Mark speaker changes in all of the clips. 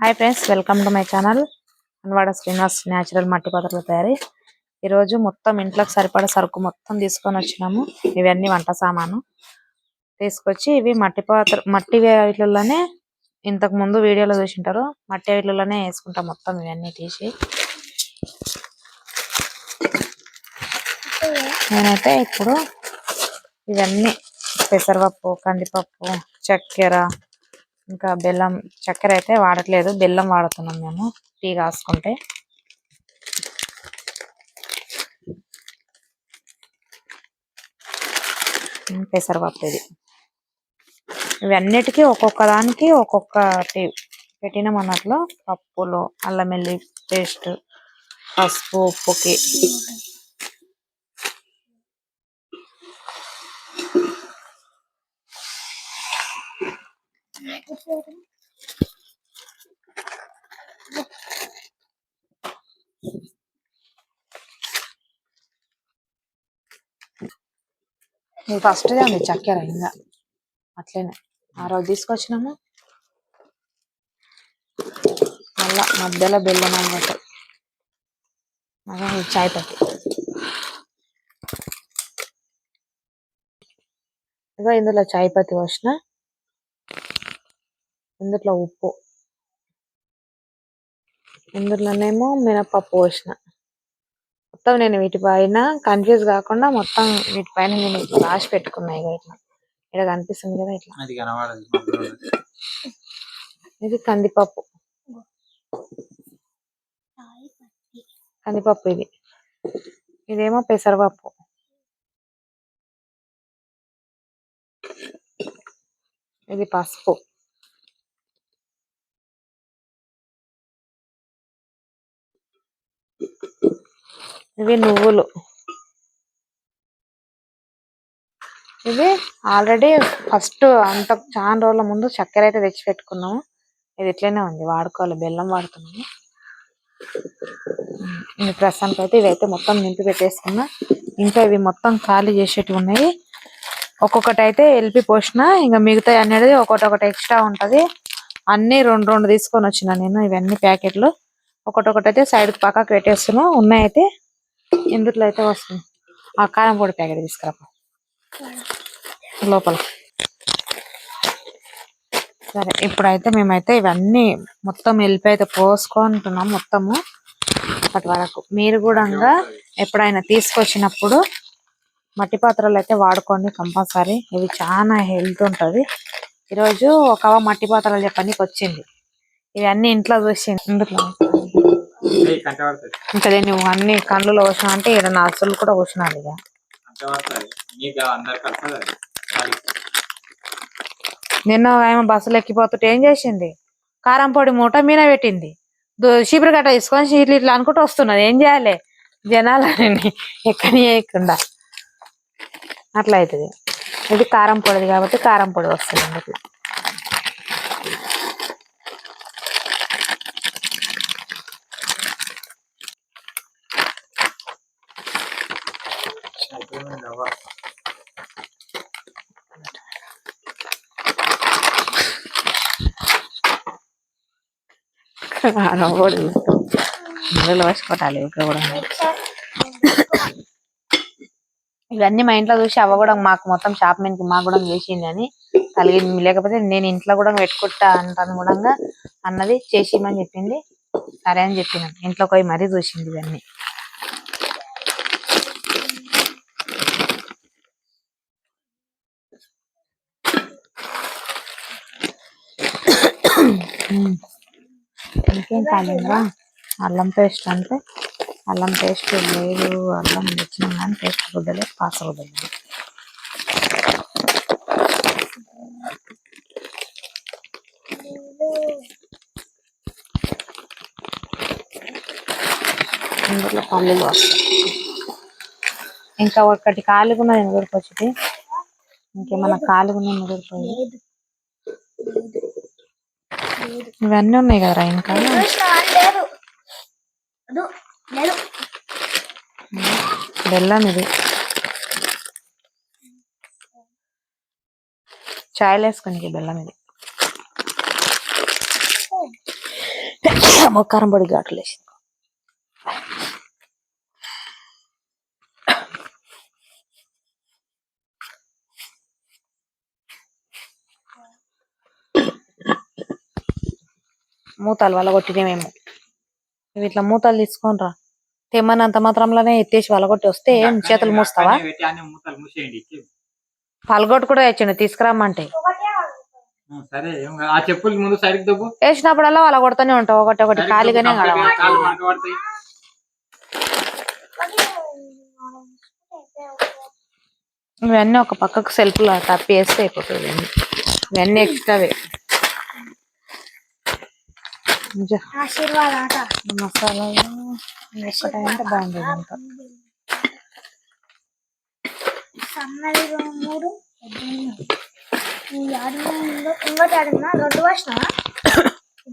Speaker 1: Hi friends welcome to my channel Anvada Srinivas natural మట్టి పాత్రల తయారీ ఈరోజు మొత్తం ఇంట్లోకి సరిపడా సరుకు మొత్తం తీసుకొని వచ్చినాము ఇవన్నీ వంట సామాను తీసుకొచ్చి ఇవి మట్టి పాత్ర మట్టి వీటిలోనే ఇంతకు ముందు వీడియోలో చూసింటారు. మట్టి వీటిలోనే వేసుకుంటాం మొత్తం ఇవన్నీ తీసి. నేనైతే ఇప్పుడు ఇవన్నీ పెసరపప్పు కందిపప్పు చక్కెర ఇంకా బెల్లం చక్కెర అయితే వాడట్లేదు. బెల్లం వాడుతున్నాం మేము. టీ కాసుకుంటే. పెసరపప్పు ఇది ఇవన్నిటికీ ఒక్కొక్క దానికి ఒక్కొక్కటి పెట్టినాం అన్నట్లో పప్పులు అల్లం వెల్లి పేస్ట్ పసుపు ఉప్పుకి ఇది ఫస్ట్ ఉంది చక్కెర ఇంకా అట్లనే. ఆ రోజు తీసుకొచ్చినాము. మళ్ళా మధ్యలో బెల్లం అనమాట మళ్ళా చాయ్ పత్తి ఇగో ఇందులో చాయ్ పత్తి పోసిన. ఇందులో ఉప్పు. ఇందులోనేమో మినపప్పు పోసిన. మొత్తం నేను వీటిపైన కన్ఫ్యూజ్ కాకుండా మొత్తం వీటిపైన నేను రాసి పెట్టుకున్నా ఇగో ఇట్లా. ఇక్కడ కనిపిస్తుంది కదా ఇట్లా. ఇది కందిపప్పు. కందిపప్పు ఇది. ఇదేమో పెసరపప్పు. ఇది పసుపు. ఇవి నువ్వులు. ఇది ఆల్రెడీ ఫస్ట్ అంత చాలా రోజుల ముందు చక్కెర అయితే తెచ్చి పెట్టుకున్నాము. ఇది ఇట్లనే ఉంది వాడుకోవాలి బెల్లం వాడుతున్నాము. ఉమ్, ఈ ప్రస్తుతానికి అయితే ఇవైతే మొత్తం నింపి పెట్టేసుకున్నా. ఇంకా ఇవి మొత్తం ఖాళీ చేసేటివి ఉన్నాయి. ఒక్కొక్కటి అయితే ఎల్పి పోసిన ఇంకా మిగతా అనేది ఒకటి ఒకటి ఎక్స్ట్రా ఉంటది. అన్ని రెండు రెండు తీసుకొని వచ్చిన నేను ఇవన్నీ ప్యాకెట్లు. ఒకటొకటి అయితే సైడ్ పక్కకు పెట్టేస్తున్నాను ఉన్నాయి ఎందుట్లో ఇందులో అయితే వస్తుంది. ఆ కారం పొడి ప్యాకెట్ తీసుకురా లోపల. సరే ఇప్పుడైతే మేమైతే ఇవన్నీ మొత్తం వెళ్ళిపి అయితే పోసుకుంటున్నాం మొత్తము. అప్పటి వరకు. మీరు కూడా ఎప్పుడైనా తీసుకొచ్చినప్పుడు మట్టి పాత్రలు అయితే వాడుకోండి కంపల్సరీ. ఇవి చాలా హెల్త్ ఉంటది. ఈరోజు ఒక మట్టి పాత్రలు చెప్పడానికి వచ్చింది ఇవన్నీ ఇంట్లో చూసి ఇందులో ఇంకా నువ్వు అన్ని కళ్ళులో పోసినా అంటే ఇక్కడ నా అసలు కూడా పోసినాను ఇక. నిన్న ఆమె బస్సులు ఎక్కిపోతుంటే ఏం చేసింది? కారం పొడి మూట మీద పెట్టింది. చీపురు గట్ట తీసుకొని చీట్లు ఇట్లా అనుకుంటూ వస్తున్నది. ఏం చేయాలి? జనాలని ఎక్కని చేయకుండా. అట్లా అవుతుంది. ఇది కారం పొడిది కాబట్టి కారం పొడి వస్తుంది అందుకు.
Speaker 2: అయిపోయింది అవ్వ.
Speaker 1: నీళ్ళు వేసుకోవాలి ఇక్కడ కూడా ఇవన్నీ మా ఇంట్లో చూసి అవ్వ కూడా మాకు మొత్తం షాప్ మీదకి మాకు కూడా చేసింది అని కలిగింది లేకపోతే నేను ఇంట్లో కూడా పెట్టుకుంటా అంటాను కూడా అన్నది చేసిమని చెప్పింది. సరే అని చెప్పిన. ఇంట్లో పోయి మరీ చూసింది ఇవన్నీ. ఇంకేం కాలేదా అల్లం పేస్ట్ అంటే అల్లం పేస్ట్ లేదు అల్లం తెచ్చినాం కానీ పేస్ట్ వద్దలే పాస వద్దలేదు ఇందులో పల్లీలు వస్తాయి. ఇంకా ఒకటి కాలుగున్నది ముదిరిపోయి ఇంకేమన్నా కాలుగున్నది ముదిరిపోయింది ఇవన్నీ ఉన్నాయి కదా ఇంకా బెల్లం ఇది. చాయ్లు వేసుకుని బెల్లం ఇది. కారం పొడి ఘాట్లు వేసింది. మూతలు కొట్టినేమేమో ఇవి ఇట్లా మూతలు తీసుకొని రా తెమ్మనంత మాత్రంలోనే ఎత్తేసి వలగొట్టి వస్తే ఏం చేతులు మూస్తావా. పలగొట్టు కూడా తెచ్చిండు తీసుకురమ్మంటే
Speaker 3: ఒకటే
Speaker 2: ఉం, సరే ఏం కాదు. ఆ చెప్పులు ముందు సైడ్కి దబ్బు
Speaker 1: వేసినప్పుడల్లా వాళ్ళ కొడుతూనే ఉంటావు ఒకటి ఒకటి ఖాళీగానే. ఇవన్నీ ఒక పక్కకు సెల్ఫ్లో తప్పి వేస్తే అయిపోతుంది. ఇవన్నీ ఎక్స్ట్రావే బాగుండేది ఇంకా
Speaker 3: సన్నది మూడు ఇంకోటి రెండు వచ్చినా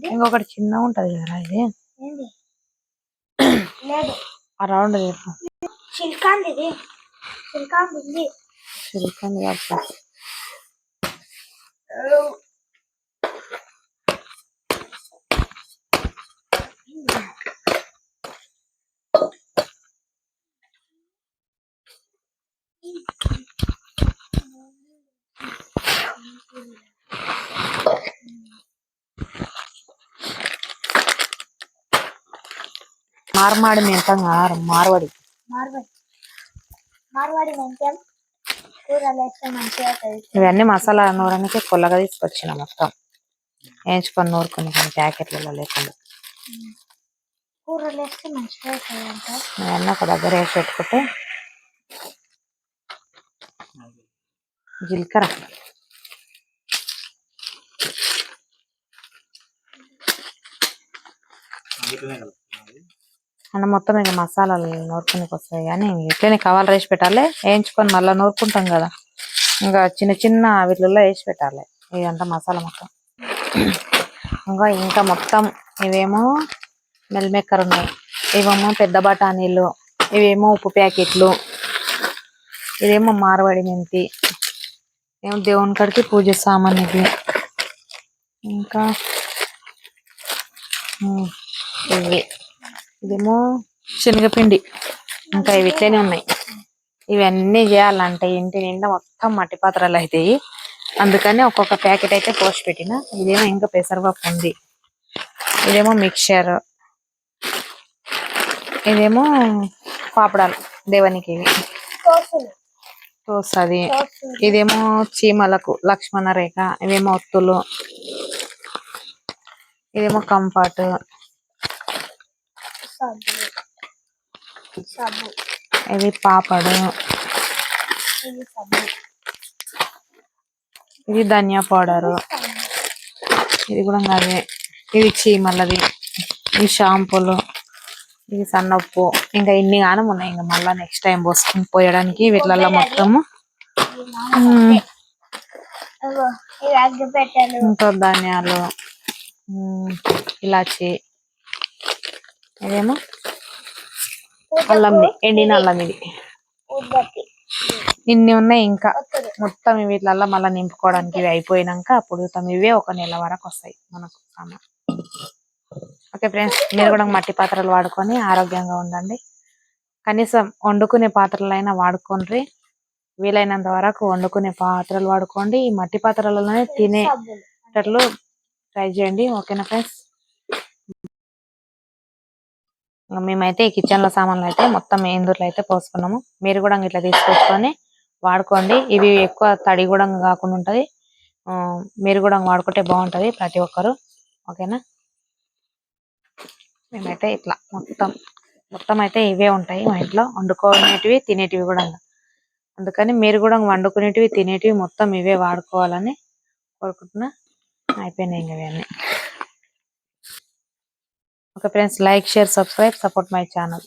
Speaker 1: ఇంకొకటి చిన్నగా ఉంటది కదా ఇది.
Speaker 3: ఏంది? లేదు.
Speaker 1: ఆ రౌండ్ చెప్పు
Speaker 3: చిల్కాంది ఇది. చిల్కాంది ఉంది.
Speaker 1: సిలికాన్ కాదు. మార్మాడి మెంతం కాదు మార్వాడి
Speaker 3: మార్వాడి మార్వాడి మంచిగా కూరలు వేస్తే మంచిగా అవుతుంది
Speaker 1: ఇవన్నీ మసాలా నూరనికి కొల్లగా తీసుకొచ్చిన మొత్తం. వేయించుకొని నూరుకొని కొన్ని ప్యాకెట్లలో లేకుండా.
Speaker 3: కూరలు వేస్తే మంచిగా అవుతాయంట. అంట
Speaker 1: ఒక దగ్గర వేసి పెట్టుకుంటే జీలకర్ర.
Speaker 2: అన్న
Speaker 1: అంటే మొత్తం ఇక మసాలాలు నూరుకునికి వస్తాయి కానీ ఇట్లనే కావాలి వేసి పెట్టాలి. వేయించుకొని మళ్ళీ నూరుకుంటాం కదా. ఇంకా చిన్న చిన్న వీటిల్లో వేసి పెట్టాలి. ఇదంతా మసాలా మొత్తం. ఇంకా ఇంకా మొత్తం ఇవేమో మెల్మెక్కర్ ఉన్నాయి ఇవేమో పెద్ద బఠానీలు ఇవేమో ఉప్పు ప్యాకెట్లు ఇదేమో మార్వాడి మెంతి. ఏమో దేవుని కాడికి పూజ సామాన్ ఇది ఇంకా ఇవి. ఇదేమో శనగపిండి. ఇంకా ఇవి ఇట్లనే ఉన్నాయి. ఇవన్నీ చేయాలంటే ఇంటి నిండా మొత్తం మట్టి పాత్రలు అవుతాయి అందుకని ఒక్కొక్క ప్యాకెట్ అయితే పోసి పెట్టిన. ఇదేమో ఇంకా పెసరపప్పు ఉంది. ఇదేమో మిక్చర్. ఇదేమో పాపడాలు దేవునికి. ఇవి ఇదేమో చీమలకు లక్ష్మణ రేఖ ఇవేమో ఒత్తులు ఇదేమో కంఫర్ట్. ఇది పాపడు.
Speaker 3: ఇది
Speaker 1: ధనియా పౌడర్. ఇది కూడా అదే. ఇది చీమలది. ఇది షాంపూలు. ఇది సన్నప్పు ఇంకా ఇన్ని గానం ఉన్నాయి. ఇంకా మళ్ళా నెక్స్ట్ టైం పోసుకుని పోయడానికి వీటిలలో మొత్తము. ఇంకా ధాన్యాలు ఇలాచి ఇదేమో? అల్లం ఎండిన అల్లం ఇది. ఇన్ని ఉన్నాయి ఇంకా. మొత్తం వీటిలల్లో మళ్ళీ నింపుకోవడానికి ఇవి అయిపోయినాక అప్పుడు ఇవే ఒక నెల వరకు వస్తాయి మనకు సామాన్. ఓకే ఫ్రెండ్స్ మీరు కూడా మట్టి పాత్రలు వాడుకొని ఆరోగ్యంగా ఉండండి. కనీసం వండుకునే పాత్రలైనా వాడుకోండి. వీలైనంత వరకు వండుకునే పాత్రలు వాడుకోండి. ఈ మట్టి పాత్రలలోనే
Speaker 3: తినే
Speaker 1: తినేటట్లు ట్రై చేయండి. ఓకేనా ఫ్రెండ్స్? మేమైతే ఈ కిచెన్లో సామాన్లు అయితే మొత్తం ఇందులో అయితే పోసుకున్నాము. మీరు కూడా ఇట్లా తీసుకొచ్చుకొని వాడుకోండి. ఇవి ఎక్కువ తడి కూడా కాకుండా ఉంటది. మీరు కూడా వాడుకుంటే బాగుంటది ప్రతి ఒక్కరు. ఓకేనా? మేమైతే ఇట్లా మొత్తం మొత్తం అయితే ఇవే ఉంటాయి మా ఇంట్లో. వండుకునేటివి తినేటివి కూడా అందుకని మీరు కూడా వండుకునేటివి తినేటివి మొత్తం ఇవే వాడుకోవాలని కోరుకుంటున్నా. అయిపోయినాయి ఇంకా ఇవన్నీ. Okay friends like share subscribe support my channel.